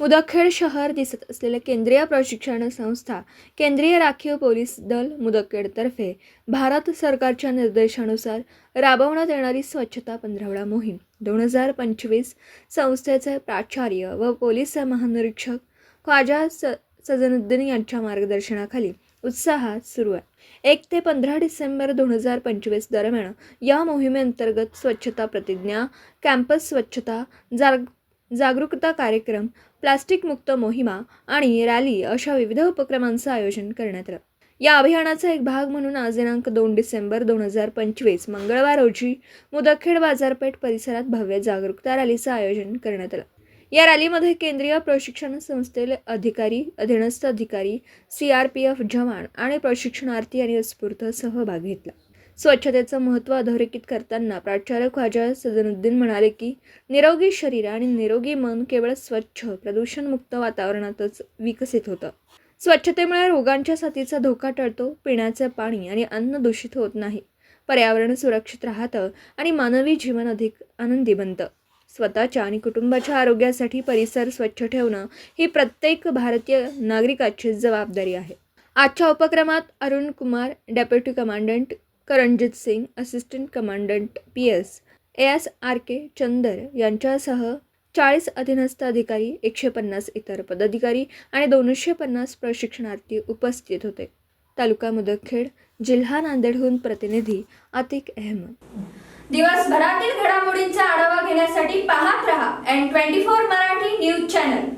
मुदखेड शहर दिसत असलेल्या केंद्रीय प्रशिक्षण संस्था केंद्रीय राखीव पोलीस दल मुदखेडतर्फे भारत सरकारच्या निर्देशानुसार राबवण्यात येणारी स्वच्छता पंधरवडा मोहीम. दोन हजार पंचवीस संस्थेचे प्राचार्य व पोलीस महानिरीक्षक ख्वाजा स सजनुद्दीन यांच्या मार्गदर्शनाखाली उत्साहात सुरू आहे. एक ते पंधरा डिसेंबर दोन हजार पंचवीस दरम्यान या मोहिमेअंतर्गत स्वच्छता प्रतिज्ञा कॅम्पस स्वच्छता जाग जागरूकता कार्यक्रम प्लास्टिकमुक्त मोहिमा आणि रॅली अशा विविध उपक्रमांचं आयोजन करण्यात आलं. या अभियानाचा एक भाग म्हणून आज दिनांक दोन डिसेंबर दोन हजार पंचवीस मंगळवार रोजी मुदखेड बाजारपेठ परिसरात भव्य जागरूकता रॅलीचं आयोजन करण्यात आलं. या रॅलीमध्ये केंद्रीय प्रशिक्षण संस्थेले अधिकारी अधीनस्थ अधिकारी सी आर पी एफ जवान आणि प्रशिक्षणार्थी यांनी उत्स्फूर्त सहभाग घेतला. स्वच्छतेचं महत्त्व अधोरेखित करताना प्राचार्य ख्वाजा सदनुद्दीन म्हणाले की निरोगी शरीर आणि निरोगी मन केवळ स्वच्छ प्रदूषणमुक्त वातावरणातच विकसित होतं. स्वच्छतेमुळे रोगांच्या साथीचा धोका टळतो पिण्याचं पाणी आणि अन्न दूषित होत नाही. पर्यावरण सुरक्षित राहतं आणि मानवी जीवन अधिक आनंदी बनतं. स्वतःच्या आणि कुटुंबाच्या आरोग्यासाठी परिसर स्वच्छ ठेवणं ही प्रत्येक भारतीय नागरिकाची जबाबदारी आहे. आजच्या उपक्रमात Arun Kumar deputy commandant Karanjit Singh assistant commandant P S A S R K Chander यांच्यासह चाळीस अधीनस्थ अधिकारी एकशे पन्नास इतर पदाधिकारी आणि दोनशे पन्नास प्रशिक्षणार्थी उपस्थित होते. तालुका मुदखेड जिल्हा नांदेडहून प्रतिनिधी आतिक अहमद. दिवसभरातील घडामोडींचा आढावा घेण्यासाठी पाहत रहा N twenty four Marathi news channel